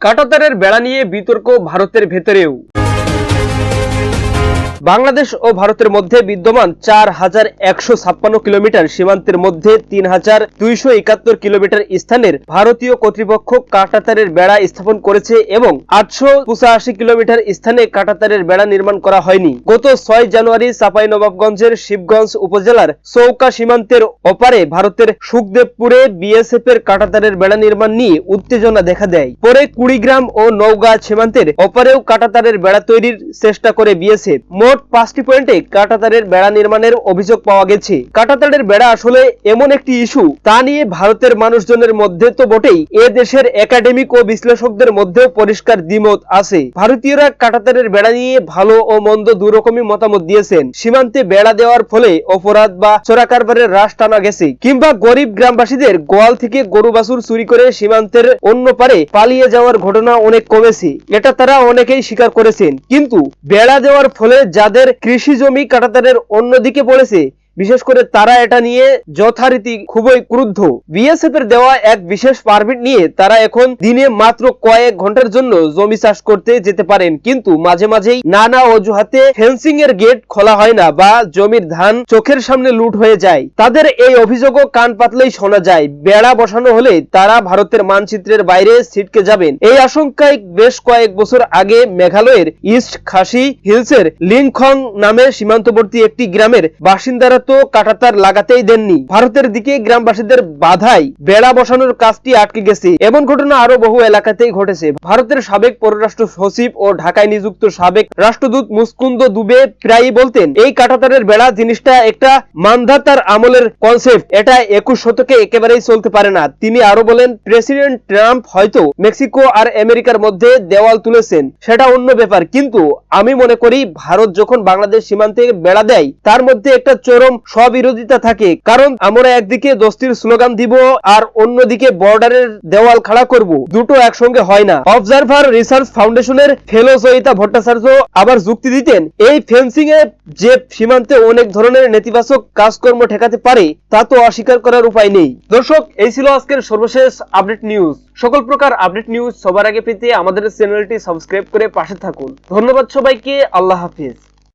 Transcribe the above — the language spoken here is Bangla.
কাটাতারের বেড়া নিয়ে বিতর্ক ভারতের ভেতরেও। বাংলাদেশ ও ভারতের মধ্যে বিদ্যমান চার হাজার একশো ছাপ্পান্ন কিলোমিটার সীমান্তের মধ্যে তিন হাজার দুইশো একাত্তর কিলোমিটার স্থানের ভারতীয় কর্তৃপক্ষ কাটাতারের বেড়া স্থাপন করেছে এবং আটশো পঁচাশি কিলোমিটার স্থানে কাটাতারের বেড়া নির্মাণ করা হয়নি। গত ছয় জানুয়ারি চাঁপাইনবাবগঞ্জের শিবগঞ্জ উপজেলার চৌকা সীমান্তের ওপারে ভারতের সুখদেবপুরে বিএসএফ এর কাটাতারের বেড়া নির্মাণ নিয়ে উত্তেজনা দেখা দেয়। পরে কুড়িগ্রাম ও নওগাঁ সীমান্তের ওপারেও কাটাতারের বেড়া তৈরির চেষ্টা করে বিএসএফ। মোট পাঁচটি পয়েন্টে কাটাতারের বেড়া নির্মাণের অভিযোগ পাওয়া গেছে। কাটাতারের বেড়া আসলে এমন একটি ইস্যু, তা নিয়ে ভারতের মানুষজনের মধ্যে তো বটেই, এ দেশের একাডেমিক ও বিশ্লেষকদের মধ্যেও পরিষ্কার দ্বিমত আছে। ভারতীয়রা কাটাতারের বেড়া নিয়ে ভালো ও মন্দ দুরকমই মতামত দিয়েছেন। সীমান্তে বেড়া দেওয়ার ফলে অপরাধ বা চোরাকারবারের হ্রাস টানা গেছে। কিংবা গরিব গ্রামবাসীদের গোয়াল থেকে গরু বাছুর চুরি করে সীমান্তের অন্য পারে পালিয়ে যাওয়ার ঘটনা অনেক কমেছে। এটা তারা অনেকেই স্বীকার করেছেন। কিন্তু বেড়া দেওয়ার ফলে যাদের কৃষি জমি কাটাতারের অন্যদিকে পড়েছে বিশেষ করে তারা এটা নিয়ে যথারীতি খুবই ক্রুদ্ধ। বিএসএফ এর দেওয়া এক বিশেষ পারমিট নিয়ে তারা এখন দিনে মাত্র কয়েক ঘণ্টার জন্য জমি চাষ করতে যেতে পারেন। কিন্তু মাঝে মাঝেই নানা অজুহাতে ফেন্সিং এর গেট খোলা হয় না বা জমির ধান চোখের সামনে লুট হয়ে যায়। তাদের এই অভিযোগও কান পাতলেই শোনা যায়। বেড়া বসানো হলে তারা ভারতের মানচিত্রের বাইরে ছিটকে যাবেন। এই আশঙ্কায় বেশ কয়েক বছর আগে মেঘালয়ের ইস্ট খাসি হিলসের লিংখং নামে সীমান্তবর্তী একটি গ্রামের বাসিন্দারা তো কাটাতার লাগাতেই দেননি। ভারতের দিকে গ্রামবাসীদের বাধাই বেড়া বসানোর কাজটি আটকে গেছে। এমন ঘটনা আরও বহু এলাকাতেই ঘটেছে। ভারতের সাবেক পররাষ্ট্র সচিব ও ঢাকায় নিযুক্ত সাবেক রাষ্ট্রদূত মুস্কুন্দ দুবে প্রায়ই বলতেন, এই কাটাতারের বেড়া জিনিসটা একটা মানধাতার আমলের কনসেপ্ট এটা একুশ শতকে একেবারেই চলতে পারে না। তিনি আরও বলেন, প্রেসিডেন্ট ট্রাম্প হয়তো মেক্সিকো আর আমেরিকার মধ্যে দেওয়াল তুলেছেন। সেটা অন্য ব্যাপার। কিন্তু আমি মনে করি, ভারত যখন বাংলাদেশ সীমান্তে বেড়া দেয়, তার মধ্যে একটা চরম স্ববিরোধিতা থাকে। কারণ আমরা একদিকে দোস্তির স্লোগান দিব আর অন্যদিকে বর্ডারের দেওয়াল খাড়া করব। দুটো একসঙ্গে হয় না। অবজারভার রিসার্চ ফাউন্ডেশনের ফেলো সহিতা ভট্টাচার্য আবার যুক্তি দিতেন, এই ফেন্সিং এ যে সীমান্তে অনেক ধরনের নেতিবাচক কাজকর্ম ঠেকাতে পারে, তা তো অস্বীকার করার উপায় নেই। দর্শক, এই ছিল আজকের সর্বশেষ আপডেট নিউজ। সকল প্রকার আপডেট নিউজ সবার আগে পেতে আমাদের চ্যানেলটি সাবস্ক্রাইব করে পাশে থাকুন। ধন্যবাদ সবাইকে। আল্লাহ হাফিজ।